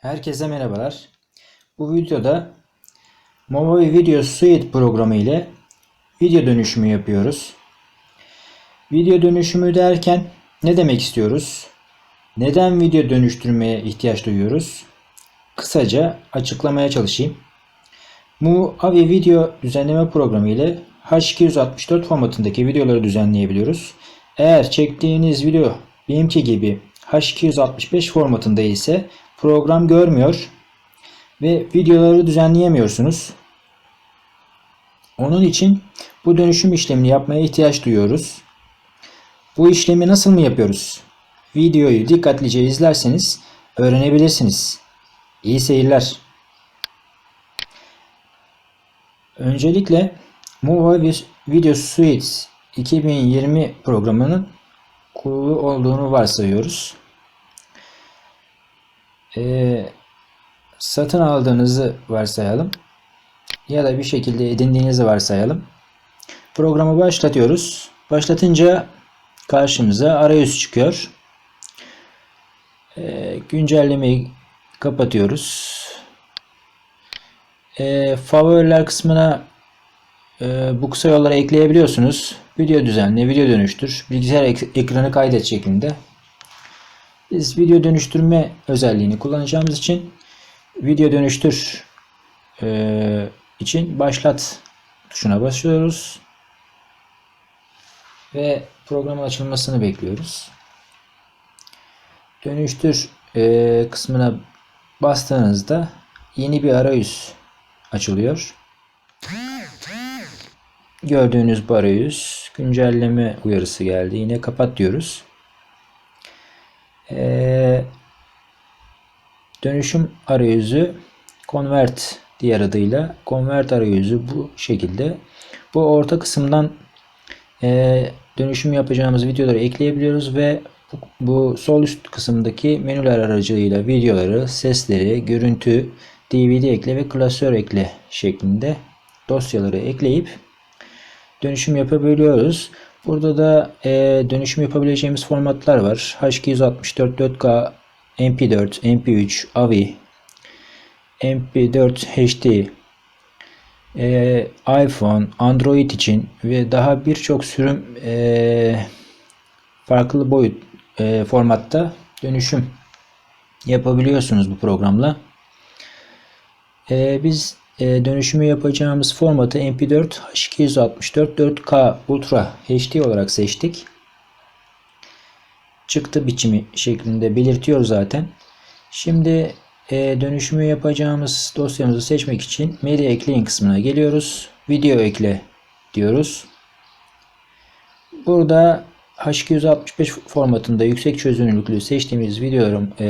Herkese merhabalar. Bu videoda Movavi Video Suite programı ile video dönüşümü yapıyoruz. Video dönüşümü derken ne demek istiyoruz? Neden video dönüştürmeye ihtiyaç duyuyoruz? Kısaca açıklamaya çalışayım. Movavi Video düzenleme programı ile H264 formatındaki videoları düzenleyebiliyoruz. Eğer çektiğiniz video benimki gibi H265 formatında ise program görmüyor ve videoları düzenleyemiyorsunuz. Onun için bu dönüşüm işlemini yapmaya ihtiyaç duyuyoruz. Bu işlemi nasıl mı yapıyoruz? Videoyu dikkatlice izlerseniz öğrenebilirsiniz. İyi seyirler. Öncelikle Mova Video Suite 2020 programının kurulu olduğunu varsayıyoruz. Ee, satın aldığınızı varsayalım. Ya da bir şekilde edindiğinizi varsayalım. Programı başlatıyoruz. Başlatınca karşımıza arayüz çıkıyor. Ee, güncellemeyi kapatıyoruz. Ee, favoriler kısmına e, bu kısa yolları ekleyebiliyorsunuz. Video düzenle, video dönüştür, bilgisayar ek- ekranı kaydet şeklinde. Biz video dönüştürme özelliğini kullanacağımız için video dönüştür e, için başlat tuşuna basıyoruz ve programın açılmasını bekliyoruz. Dönüştür e, kısmına bastığınızda yeni bir arayüz açılıyor. Gördüğünüz bu arayüz güncelleme uyarısı geldi. Yine kapat diyoruz. Ee, dönüşüm arayüzü convert diğer adıyla convert arayüzü bu şekilde. Bu orta kısımdan e, dönüşüm yapacağımız videoları ekleyebiliyoruz ve bu, bu sol üst kısımdaki menüler aracılığıyla videoları, sesleri, görüntü, DVD ekle ve klasör ekle şeklinde dosyaları ekleyip dönüşüm yapabiliyoruz. Burada da e, dönüşüm yapabileceğimiz formatlar var. H264 4K, MP4, MP3, AVI, MP4 HD, e, iPhone, Android için ve daha birçok sürüm e, farklı boyut e, formatta dönüşüm yapabiliyorsunuz bu programla. E, biz dönüşümü yapacağımız formatı MP4 H264 4K Ultra HD olarak seçtik. Çıktı biçimi şeklinde belirtiyor zaten. Şimdi e, dönüşümü yapacağımız dosyamızı seçmek için Media Ekleyin kısmına geliyoruz. Video ekle diyoruz. Burada H265 formatında yüksek çözünürlüklü seçtiğimiz videolarım, e,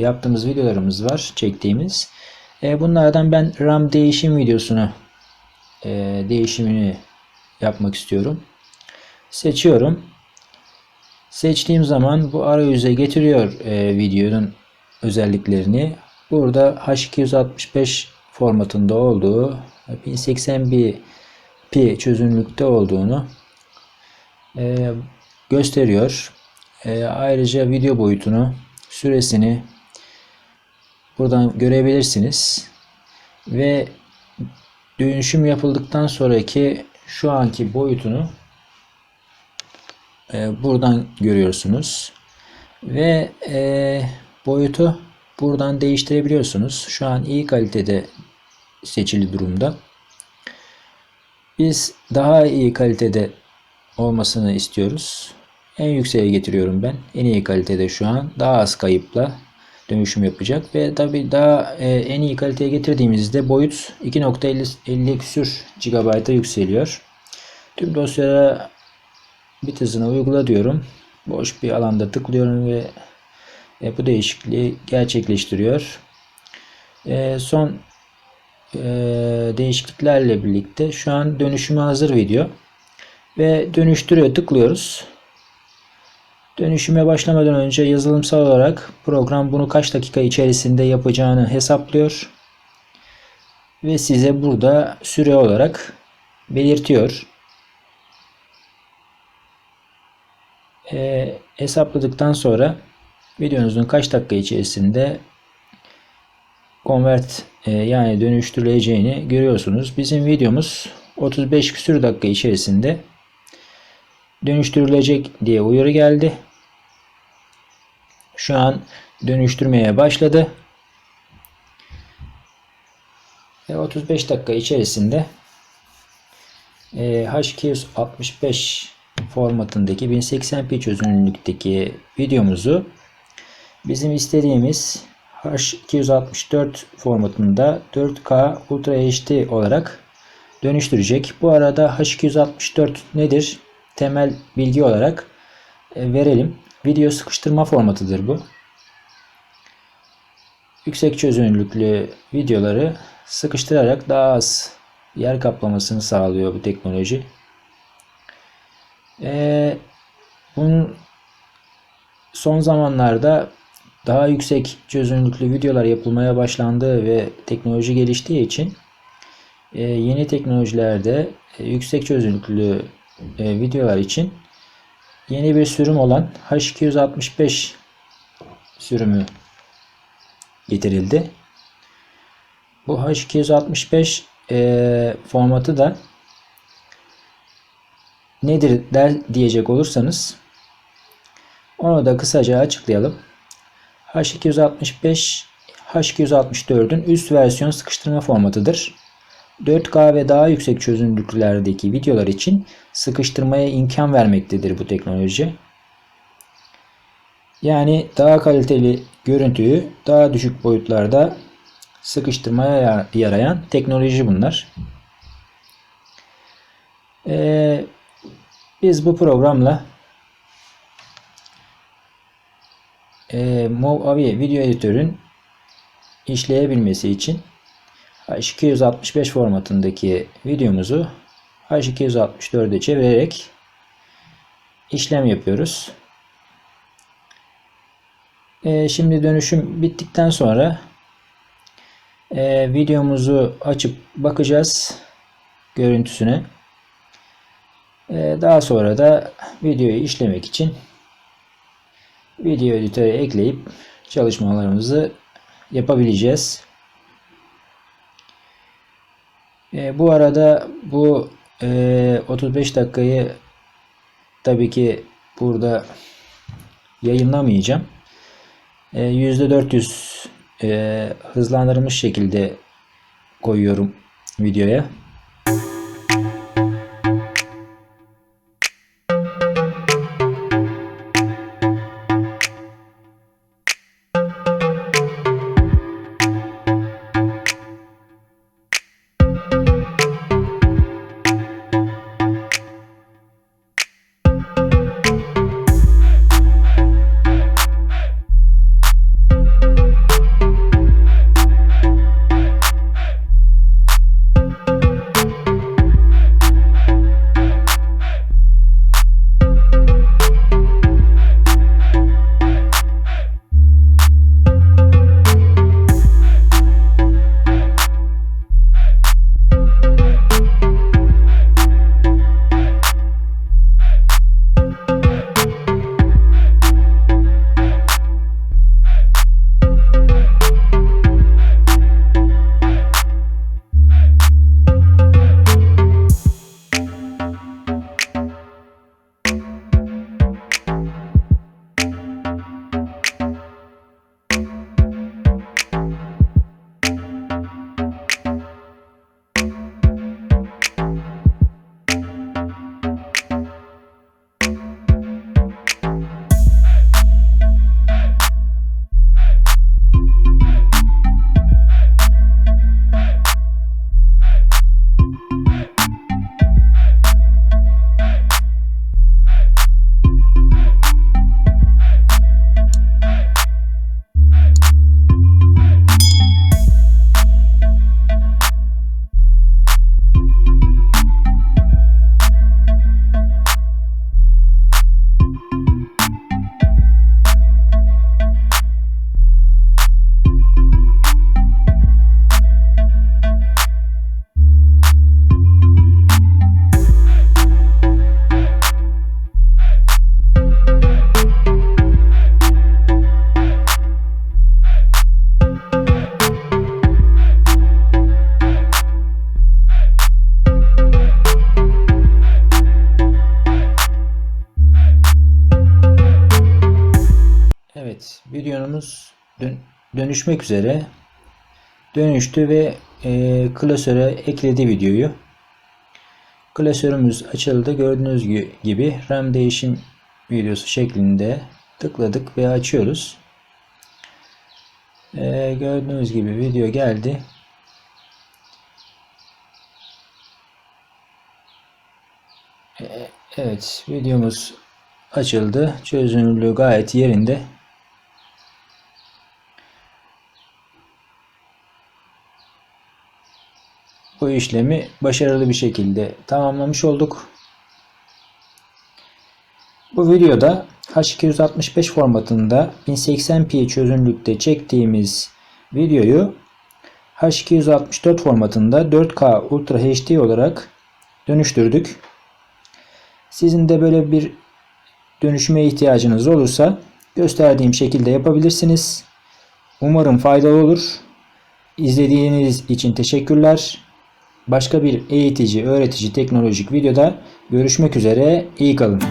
yaptığımız videolarımız var, çektiğimiz. E, bunlardan ben RAM değişim videosunu e, değişimini yapmak istiyorum. Seçiyorum. Seçtiğim zaman bu arayüze getiriyor e, videonun özelliklerini. Burada H265 formatında olduğu 1080p çözünürlükte olduğunu e, gösteriyor. Ayrıca video boyutunu, süresini buradan görebilirsiniz. Ve dönüşüm yapıldıktan sonraki şu anki boyutunu e, buradan görüyorsunuz. Ve e, boyutu buradan değiştirebiliyorsunuz. Şu an iyi kalitede seçili durumda. Biz daha iyi kalitede olmasını istiyoruz. En yükseğe getiriyorum ben. En iyi kalitede şu an. Daha az kayıpla dönüşüm yapacak ve tabi daha e, en iyi kaliteye getirdiğimizde boyut 2.50 küsür GB'a yükseliyor. Tüm dosyalara bit hızını uygula diyorum. Boş bir alanda tıklıyorum ve e, bu değişikliği gerçekleştiriyor. E, son e, değişikliklerle birlikte şu an dönüşüme hazır video ve dönüştürüyor tıklıyoruz. Dönüşüme başlamadan önce yazılımsal olarak program bunu kaç dakika içerisinde yapacağını hesaplıyor. Ve size burada süre olarak belirtiyor. E, hesapladıktan sonra videonuzun kaç dakika içerisinde convert e, yani dönüştürüleceğini görüyorsunuz. Bizim videomuz 35 küsür dakika içerisinde dönüştürülecek diye uyarı geldi. Şu an dönüştürmeye başladı. Ve 35 dakika içerisinde e, H265 formatındaki 1080p çözünürlükteki videomuzu bizim istediğimiz H264 formatında 4K Ultra HD olarak dönüştürecek. Bu arada H264 nedir? Temel bilgi olarak e, verelim. Video sıkıştırma formatıdır bu. Yüksek çözünürlüklü videoları sıkıştırarak daha az yer kaplamasını sağlıyor bu teknoloji. Ee, bunun son zamanlarda daha yüksek çözünürlüklü videolar yapılmaya başlandığı ve teknoloji geliştiği için e, yeni teknolojilerde e, yüksek çözünürlüklü e, videolar için yeni bir sürüm olan H265 sürümü getirildi. Bu H265 e, formatı da nedir der diyecek olursanız onu da kısaca açıklayalım. H265 H264'ün üst versiyon sıkıştırma formatıdır. 4K ve daha yüksek çözünürlüklerdeki videolar için sıkıştırmaya imkan vermektedir bu teknoloji. Yani daha kaliteli görüntüyü daha düşük boyutlarda sıkıştırmaya yarayan teknoloji bunlar. Ee, biz bu programla e, Movavi video editörün işleyebilmesi için H265 formatındaki videomuzu H264'e çevirerek işlem yapıyoruz. E, şimdi dönüşüm bittikten sonra e, videomuzu açıp bakacağız görüntüsüne. E, daha sonra da videoyu işlemek için video editörü ekleyip çalışmalarımızı yapabileceğiz. E, bu arada bu e, 35 dakikayı tabii ki burada yayınlamayacağım. E, %400 e, hızlandırılmış şekilde koyuyorum videoya. Videomuz dön- dönüşmek üzere. Dönüştü ve e, klasöre ekledi videoyu. Klasörümüz açıldı. Gördüğünüz gibi RAM değişim videosu şeklinde tıkladık ve açıyoruz. E, gördüğünüz gibi video geldi. E, Evet, videomuz açıldı. Çözünürlüğü gayet yerinde. Bu işlemi başarılı bir şekilde tamamlamış olduk. Bu videoda H265 formatında 1080p çözünürlükte çektiğimiz videoyu H264 formatında 4K Ultra HD olarak dönüştürdük. Sizin de böyle bir dönüşüme ihtiyacınız olursa gösterdiğim şekilde yapabilirsiniz. Umarım faydalı olur. İzlediğiniz için teşekkürler. Başka bir eğitici, öğretici, teknolojik videoda görüşmek üzere. İyi kalın.